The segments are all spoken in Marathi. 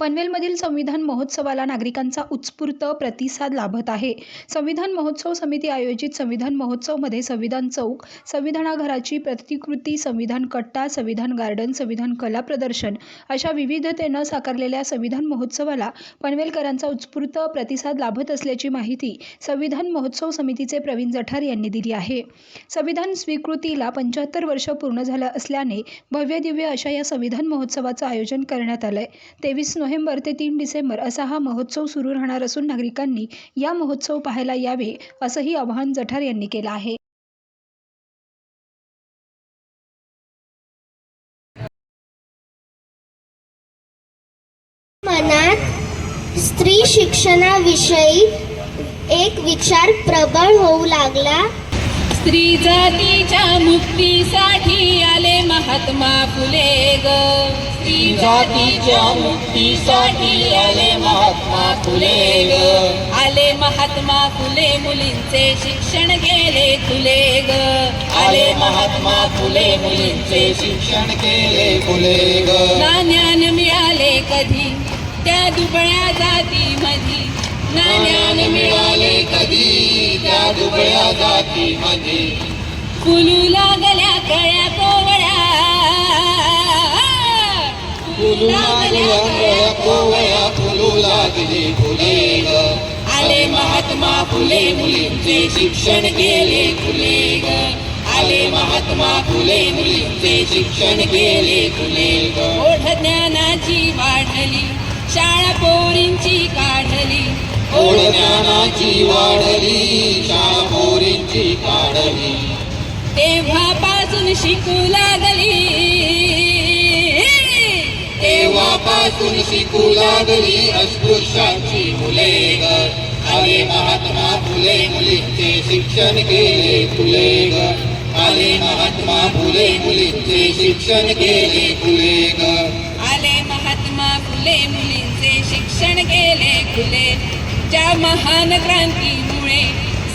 पनवेलमधील संविधान महोत्सवाला नागरिकांचा उत्स्फूर्त प्रतिसाद लाभत आहे. संविधान महोत्सव समिती आयोजित संविधान महोत्सवमध्ये संविधान चौक संविधानाघराची प्रतिकृती संविधान कट्टा संविधान गार्डन संविधान कला प्रदर्शन अशा विविधतेनं साकारलेल्या संविधान महोत्सवाला पनवेलकरांचा उत्स्फूर्त प्रतिसाद लाभत असल्याची माहिती संविधान महोत्सव समितीचे प्रवीण जठार यांनी दिली आहे. संविधान स्वीकृतीला पंच्याहत्तर वर्ष पूर्ण झालं असल्याने भव्य दिव्य अशा या संविधान महोत्सवाचं आयोजन करण्यात आलंय. तेवीस नोव्हेंबर ते तीन डिसेंबर असा हा महोत्सव सुरू राहणार असून नागरिकांनी या महोत्सव पाहायला यावे असंही आवाहन जठार यांनी केलं आहे. मनात स्त्री शिक्षणाविषयी एक विचार प्रबळ होऊ लागला. स्त्री जातीच्या मुक्तीसाठी आले महात्मा फुले ग. स्त्री जातीच्या मुक्तीसाठी आले महात्मा फुले ग. आले महात्मा फुले मुलींचे शिक्षण केले फुले ग. आले महात्मा फुले मुलींचे शिक्षण केले फुले ग. ज्ञान मिळाले कधी? त्या दुबळ्या जाती मधी ना ज्ञान मिळाले कधी त्या दुबळ्या जाती मध्ये फुलू लागल्या कळ्या कोवळ्या. फुलू लागल्या कळ्या कोवया फुलू लागली फुले ग आले महात्मा फुले मुलींचे शिक्षण केले फुले ग आले महात्मा फुले मुलींचे शिक्षण केले फुले ओढ ज्ञानाची वाढली शाळा पोरींची काढली. ओढ ज्ञानाची वाढली शाळा पोरींची काढली. तेव्हापासून शिकू लागली. तेव्हापासून शिकू लागली अस्पृश्यांची मुले ग. आले महात्मा फुले मुलींचे शिक्षण केले फुले ग. आले महात्मा फुले मुलींचे शिक्षण केले फुले ग. आले महात्मा फुले मुलींचे शिक्षण गेले खुले ज्या महान क्रांतीमुळे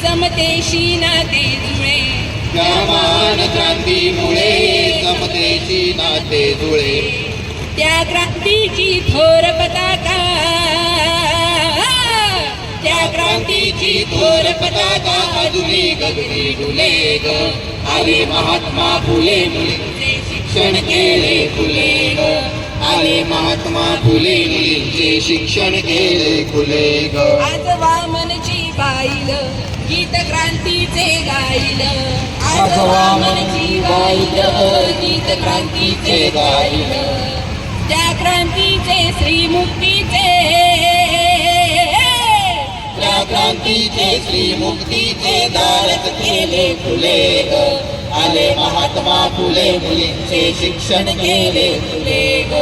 समतेशी नाते जुळे. त्या महान क्रांतीमुळे समतेची नाते जुळे. त्या क्रांतीची थोर पताका. त्या क्रांतीची थोर पताका अजूनही गगनी डुले ग. आले महात्मा फुले मुलींचे शिक्षण केले फुले. आले महात्मा फुले. मुलींचे शिक्षण केले ग. आज वामनची बाईल गीत क्रांतीचे गाईल. आज वामनची बाईल, गीत क्रांतीचे गाईल. त्या क्रांतीचे श्रीमुक्तीचे. क्रांतीचे श्री मुक्तीचे दारच केले फुले ग. आले महात्मा फुले मुलींचे शिक्षण केले फुले ग.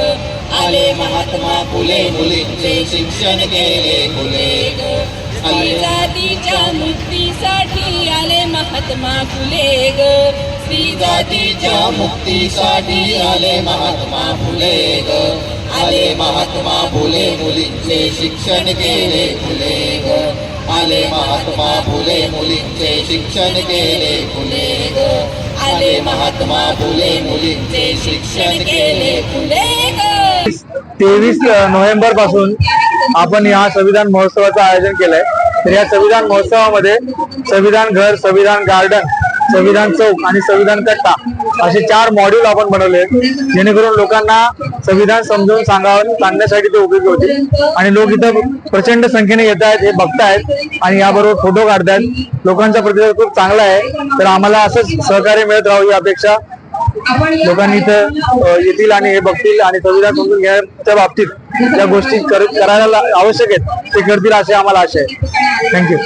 आले महात्मा फुले मुलींचे शिक्षण केले फुले ग. स्त्री जातीच्या मुक्तीसाठी आले महात्मा फुले ग. स्त्री जातीच्या मुक्तीसाठी आले महात्मा फुले ग. आले महात्मा फुले मुलींचे शिक्षण केले फुले ग. आले महात्मा फुले मुलींचे शिक्षण केले फुले ग. झाले महात्मा फुले मुलींचे शिक्षण केले फुले तेवीस नोव्हेंबरपासून आपण या संविधान महोत्सवाचं आयोजन केलंय. तर या संविधान महोत्सवामध्ये संविधान घर संविधान गार्डन संविधान चौक आणि संविधान कट्टा असे चार मॉड्यूल आपण बनवले आहेत. जेणेकरून लोकांना संविधान समजावून सांगावं सांगण्यासाठी ते उपयोगी होते आणि लोक इथं प्रचंड संख्येने येत आहेत हे बघतायत आणि याबरोबर फोटो काढतायत. लोकांचा प्रतिसाद खूप चांगला आहे. तर आम्हाला असंच सहकार्य मिळत राहावं ही अपेक्षा. लोकांनी इथं येतील आणि हे बघतील आणि संविधान समजून घेण्याच्या बाबतीत ज्या गोष्टी कर- करायला आवश्यक आहेत. ते करतील असे आम्हाला आशा आहे. थँक्यू